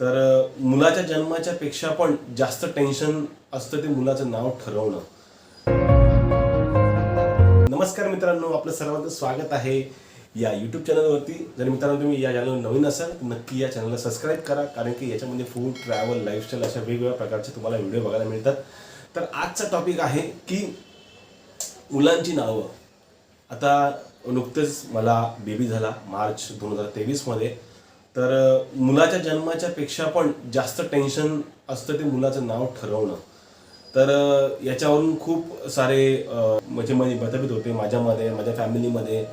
तर मुलाच्या जन्माच्या पेक्षा पण जास्त टेन्शन असतं ते मुलाचं नाव ठरवणं. नमस्कार मित्रांनो आपलं सर्वांचं स्वागत आहे या यूट्यूब चॅनलवरती जर मित्रांनो तुम्ही या चॅनल नवीन असाल तर नक्की या चॅनलला सबस्क्राईब करा कारण की याच्यामध्ये फूड ट्रॅव्हल लाईफस्टाईल अशा वेगवेगळ्या प्रकारचे तुम्हाला व्हिडिओ बघायला मिळतात. तर आजचा टॉपिक आहे की मुलांची नावं. आता नुकतेच मला बेबी झाला मार्च दोन हजार तेवीसमध्ये. तर मुलाच्या जन्माच्या पेक्षा पण जास्त टेन्शन असतं ते मुलाचं नाव ठरवणं. तर याच्यावरून खूप सारे म्हणजे म्हणजे मतभेद होते माझ्यामध्ये माझ्या फॅमिलीमध्ये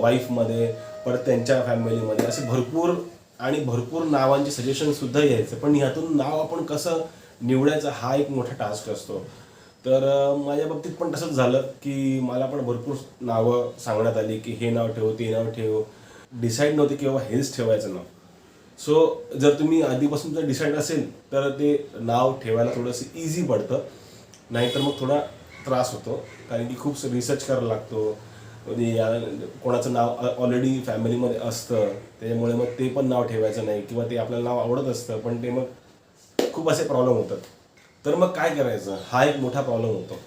वाईफमध्ये परत त्यांच्या फॅमिलीमध्ये. असे भरपूर आणि भरपूर नावांचे सजेशनसुद्धा यायचं यायचे. पण ह्यातून नाव आपण कसं निवडायचं हा एक मोठा टास्क असतो. तर माझ्या बाबतीत पण तसंच झालं की मला पण भरपूर नावं सांगण्यात आली की हे नाव ठेव ते नाव ठेव. डिसाईड नव्हते की बाबा हेच ठेवायचं नाव. सो जर तुम्ही आधीपासून जर डिसाईड असेल तर ते नाव ठेवायला थोडंसं इझी पडतं. नाहीतर मग थोडा त्रास होतो. कारण की खूप रिसर्च करायला लागतो. म्हणजे या कोणाचं नाव ऑलरेडी फॅमिलीमध्ये असतं. त्याच्यामुळे मग ते पण नाव ठेवायचं नाही किंवा ते आपल्याला नाव आवडत असतं पण ते मग खूप असे प्रॉब्लेम होतात. तर मग काय करायचं? हा एक मोठा प्रॉब्लेम होतो.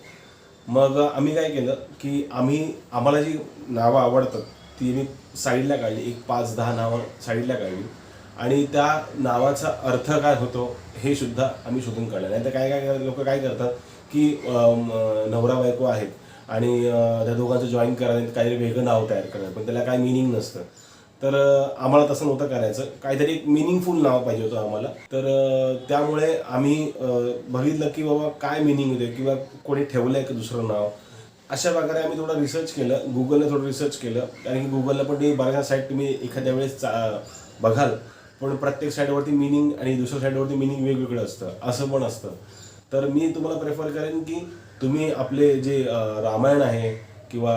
मग आम्ही काय केलं की आम्ही आम्हाला जी नावं आवडतात ती मी साईडला काढली. एक पाच दहा नावं साईडला काढली. आणि त्या नावाचा अर्थ काय होतो हे सुद्धा आम्ही शोधून काढलं. नाही तर काय काय लोक काय करतात की नवरा बायको आहेत आणि त्या दोघांचं जॉईन करायला काहीतरी वेगळं नाव तयार करायचं पण त्याला काय मिनिंग नसतं. तर आम्हाला तसं नव्हतं करायचं. काहीतरी एक मिनिंगफुल नाव पाहिजे होतं आम्हाला. तर त्यामुळे आम्ही बघितलं की बाबा काय मिनिंग होते किंवा कोणी ठेवलं आहे का दुसरं नाव. अशा प्रकारे आम्ही थोडं रिसर्च केलं. गुगलने थोडं रिसर्च केलं. कारण की गुगलला पण ते बऱ्याच साईट तुम्ही एखाद्या वेळेस चा- बघाल. पण प्रत्येक साईडवरती मिनिंग आणि दुसऱ्या साईडवरती मिनिंग वेगवेगळं असतं. असं पण असतं. तर मी तुम्हाला प्रेफर करेन की तुम्ही आपले जे रामायण आहे किंवा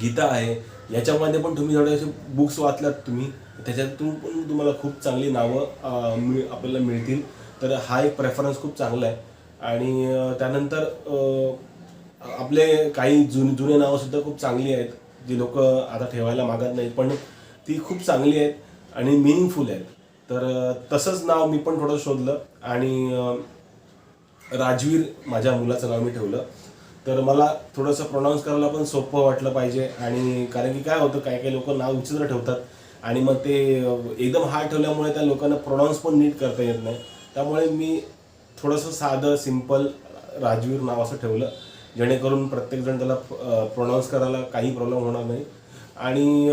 गीता आहे याच्यामध्ये पण तुम्ही थोडेसे बुक्स वाचलात तुम्ही त्याच्यातून पण तुम्हाला खूप चांगली नावं मिळ आपल्याला मिळतील. तर हा एक प्रेफरन्स खूप चांगला आहे. आणि त्यानंतर आपले काही जुन जुने नावंसुद्धा खूप चांगली आहेत जी लोक आता ठेवायला मागत नाहीत पण ती खूप चांगली आहेत. आणि मिनिंगफुल आहेत. तर तसंच नाव मी पण थोडं शोधलं आणि राजवीर माझ्या मुलाचं नाव मी ठेवलं. तर मला थोडंसं प्रोनाऊन्स करायला पण सोपं वाटलं पाहिजे आणि कारण की काय होतं काही काही लोक नाव विचित्र ठेवतात आणि मग ते एकदम हार्ड ठेवल्यामुळे त्या लोकांना प्रोनाऊन्स पण नीट करता येत नाही. त्यामुळे मी थोडंसं साधं सिंपल राजवीर नाव असं ठेवलं जेणेकरून प्रत्येकजण त्याला प्रोनाऊन्स करायला काही प्रॉब्लेम होणार नाही. आणि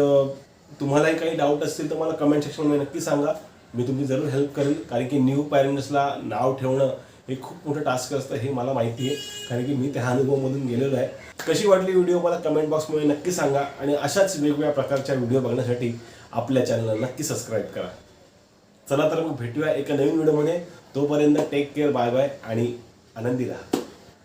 तुम्हालाही काही डाऊट असतील तर मला कमेंट सेक्शनमध्ये नक्की सांगा. मी तुमची जरूर हेल्प करेल कारण की न्यू पॅरेंट्सला नाव ठेवणं हे खूप मोठं टास्क असतं हे मला माहिती आहे. कारण की मी त्या अनुभवामधून गेलेलो आहे. कशी वाटली व्हिडिओ मला कमेंट बॉक्समध्ये नक्की सांगा. आणि अशाच वेगवेगळ्या प्रकारच्या व्हिडिओ बघण्यासाठी आपल्या चॅनलला नक्की सबस्क्राईब करा. चला तर मग भेटूया एका नवीन व्हिडिओमध्ये तोपर्यंत टेक केअर बाय बाय आणि आनंदी राहा.